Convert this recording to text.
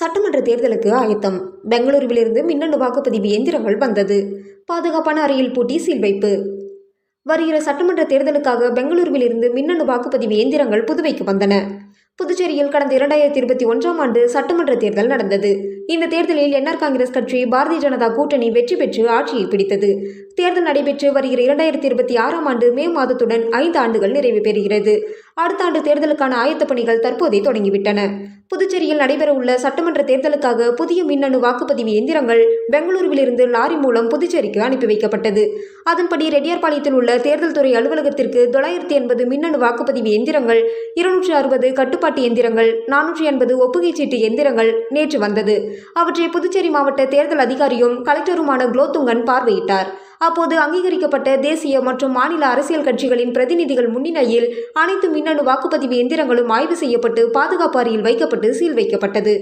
சட்டமன்ற தேர்தலுக்கு ஆயத்தம். பெங்களூருவிலிருந்து மின்னணு வாக்குப்பதிவு இயந்திரங்கள் வந்தது. பாதுகாப்பான அறையில் பூட்டி சீல் வைப்பு. வருகிற சட்டமன்ற தேர்தலுக்காக பெங்களூருவிலிருந்து மின்னணு வாக்குப்பதிவு இயந்திரங்கள் புதுவைக்கு வந்தன. புதுச்சேரியில் கடந்த இரண்டாயிரத்தி இருபத்தி ஒன்றாம் ஆண்டு சட்டமன்ற தேர்தல் நடந்தது. இந்த தேர்தலில் என்ஆர் காங்கிரஸ் கட்சி பாரதிய ஜனதா கூட்டணி வெற்றி பெற்று ஆட்சியை பிடித்தது. தேர்தல் நடைபெற்று வருகிற இரண்டாயிரத்தி இருபத்தி ஆறாம் ஆண்டு மே மாதத்துடன் ஐந்து ஆண்டுகள் நிறைவு பெறுகிறது. அடுத்த ஆண்டு தேர்தலுக்கான ஆயத்தப் பணிகள் தற்போதே தொடங்கிவிட்டன. புதுச்சேரியில் நடைபெறவுள்ள சட்டமன்ற தேர்தலுக்காக புதிய மின்னணு வாக்குப்பதிவு எந்திரங்கள் பெங்களூருவிலிருந்து லாரி மூலம் புதுச்சேரிக்கு அனுப்பி வைக்கப்பட்டது. அதன்படி ரெட்டியார்பாளையத்தில் உள்ள தேர்தல் துறை அலுவலகத்திற்கு தொள்ளாயிரத்தி எண்பது மின்னணு வாக்குப்பதிவு எந்திரங்கள் இருநூற்றி அறுபது கட்டுப்பாட்டு எந்திரங்கள் நானூற்றி எண்பது ஒப்புகைச் சீட்டு எந்திரங்கள் நேற்று வந்தது. அவற்றை புதுச்சேரி மாவட்ட தேர்தல் அதிகாரியும் கலெக்டருமான குலோத்துங்கன் பார்வையிட்டார். அப்போது அங்கீகரிக்கப்பட்ட தேசிய மற்றும் மாநில அரசியல் கட்சிகளின் பிரதிநிதிகள் முன்னிலையில் அனைத்து மின்னணு வாக்குப்பதிவு எந்திரங்களும் ஆய்வு செய்யப்பட்டு பாதுகாப்பு அறையில் வைக்கப்பட்டு சீல் வைக்கப்பட்டது.